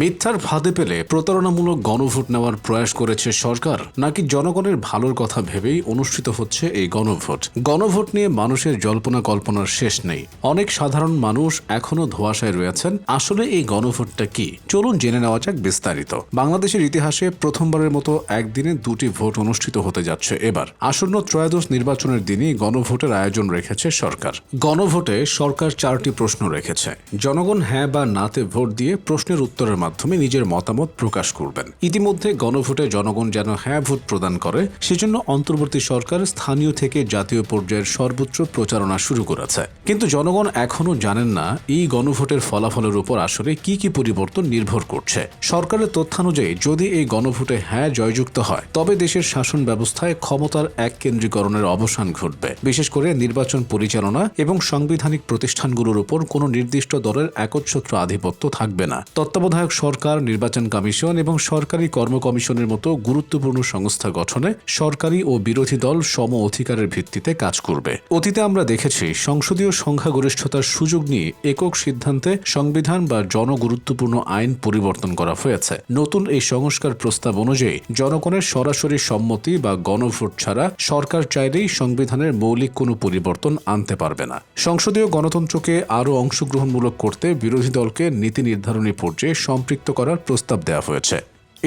মিথ্যার ফাঁদে পেলে প্রতারণামূলক গণভোট নেওয়ার প্রয়াস করেছে সরকার, নাকি জনগণের ভালোর কথা ভেবেই অনুষ্ঠিত হচ্ছে এই গণভোট? গণভোট নিয়ে মানুষের জল্পনা কল্পনার শেষ নেই। অনেক সাধারণ মানুষ এখনও ধোয়াশায় রয়েছেন, আসলে এই গণভোটটা কি? চলুন জেনে নেওয়া যাক বিস্তারিত। বাংলাদেশের ইতিহাসে প্রথমবারের মতো একদিনে দুটি ভোট অনুষ্ঠিত হতে যাচ্ছে এবার। আসন্ন ত্রয়োদশ নির্বাচনের দিনই গণভোটের আয়োজন রেখেছে সরকার। গণভোটে সরকার চারটি প্রশ্ন রেখেছে। জনগণ হ্যাঁ বা নাতে ভোট দিয়ে প্রশ্নের উত্তরের মাধ্যমে নিজের মতামত প্রকাশ করবেন। ইতিমধ্যে গণভোটে জনগণ যেন হ্যাঁ ভোট প্রদান করে, সেজন্য অন্তর্বর্তী সরকার স্থানীয় থেকে জাতীয় পর্যায়ের সর্বোচ্চ প্রচারণা শুরু করেছে। কিন্তু জনগণ এখনও জানেন না এই গণভোটের ফলাফলের উপর আসলে কি কি পরিবর্তন নির্ভর করছে। সরকারের তথ্যানুযায়ী, যদি এই গণভোটে হ্যাঁ জয়যুক্ত হয়, তবে দেশের শাসন ব্যবস্থায় ক্ষমতার এক কেন্দ্রীকরণের অবসান ঘটবে। বিশেষ করে নির্বাচন পরিচালনা এবং সাংবিধানিক প্রতিষ্ঠানগুলোর উপর কোনো নির্দিষ্ট দলের একচ্ছত্র আধিপত্য থাকবে না। তত্ত্বাবধায়ক সরকার, নির্বাচন কমিশন এবং সরকারি কর্ম কমিশনের মতো গুরুত্বপূর্ণ সংস্থা গঠনে সরকারি ও বিরোধী দল সম অধিকারের ভিত্তিতে কাজ করবে। অতীতে আমরা দেখেছি সংসদীয় সংখ্যাগরিষ্ঠতার সুযোগ নিয়ে একক সিদ্ধান্তে সংবিধান বা জনগুরুত্বপূর্ণ আইন পরিবর্তন করা হয়েছে। নতুন এই সংস্কার প্রস্তাব অনুযায়ী জনগণের সরাসরি সম্মতি বা গণভোট ছাড়া সরকার চাইলেই সংবিধানের মৌলিক কোনো পরিবর্তন আনতে পারবে না। সংসদীয় গণতন্ত্রকে আরও অংশগ্রহণমূলক করতে বিরোধী দলকে নীতি নির্ধারণী পর্যায়ে সম্পৃক্ত করার প্রস্তাব দেওয়া হয়েছে।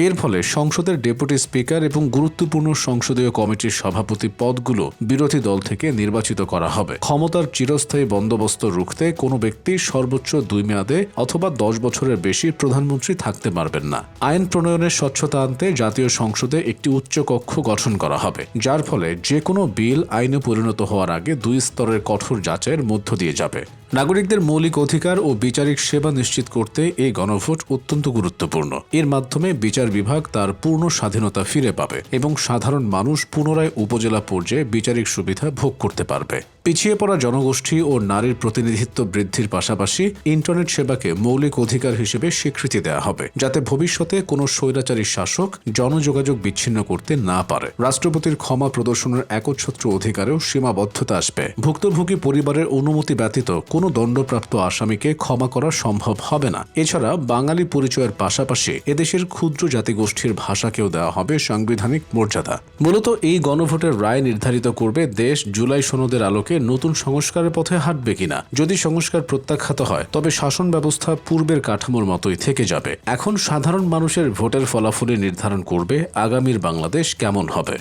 এর ফলে সংসদের ডেপুটি স্পিকার এবং গুরুত্বপূর্ণ সংসদীয় কমিটির সভাপতি পদগুলো বিরোধী দল থেকে নির্বাচিত করা হবে। ক্ষমতার চিরস্থায়ী বন্দোবস্ত রুখতে কোনো ব্যক্তি সর্বোচ্চ দুই মেয়াদে অথবা দশ বছরের বেশি প্রধানমন্ত্রী থাকতে পারবেন না। আইন প্রণয়নের স্বচ্ছতা আনতে জাতীয় সংসদে একটি উচ্চ কক্ষ গঠন করা হবে, যার ফলে যে কোনো বিল আইনে পরিণত হওয়ার আগে দুই স্তরের কঠোর যাচাইয়ের মধ্য দিয়ে যাবে। নাগরিকদের মৌলিক অধিকার ও বিচারিক সেবা নিশ্চিত করতে এই গণভোট অত্যন্ত গুরুত্বপূর্ণ। এর মাধ্যমে বিচার বিভাগ তার পূর্ণ স্বাধীনতা ফিরে পাবে এবং সাধারণ মানুষ পুনরায় উপজেলা পর্যায়ে বিচারিক সুবিধা ভোগ করতে পারবে। পিছিয়ে পড়া জনগোষ্ঠী ও নারীর প্রতিনিধিত্ব বৃদ্ধির পাশাপাশি ইন্টারনেট সেবাকে মৌলিক অধিকার হিসেবে স্বীকৃতি দেওয়া হবে, যাতে ভবিষ্যতে কোনো স্বৈরাচারী শাসক জনযোগাযোগ বিচ্ছিন্ন করতে না পারে। রাষ্ট্রপতির ক্ষমা প্রদর্শনের একচ্ছত্র অধিকারেও সীমাবদ্ধতা আসবে। ভুক্তভোগী পরিবারের অনুমতি ব্যতীত কোনো দণ্ডপ্রাপ্ত আসামিকে ক্ষমা করা সম্ভব হবে না। এছাড়া বাঙালি পরিচয়ের পাশাপাশি এদেশের ক্ষুদ্র জাতিগোষ্ঠীর ভাষাকেও দেওয়া হবে সাংবিধানিক মর্যাদা। মূলত এই গণভোটের রায় নির্ধারিত করবে দেশ জুলাই সনদের আলোকে নতুন সংস্কারের পথে হাঁটবে কিনা? যদি সংস্কার প্রত্যাখ্যাত হয়, তবে শাসন ব্যবস্থা পূর্বের কাঠামোর মতোই থেকে যাবে। এখন সাধারণ মানুষের ভোটের ফলাফলই নির্ধারণ করবে আগামীর বাংলাদেশ কেমন হবে।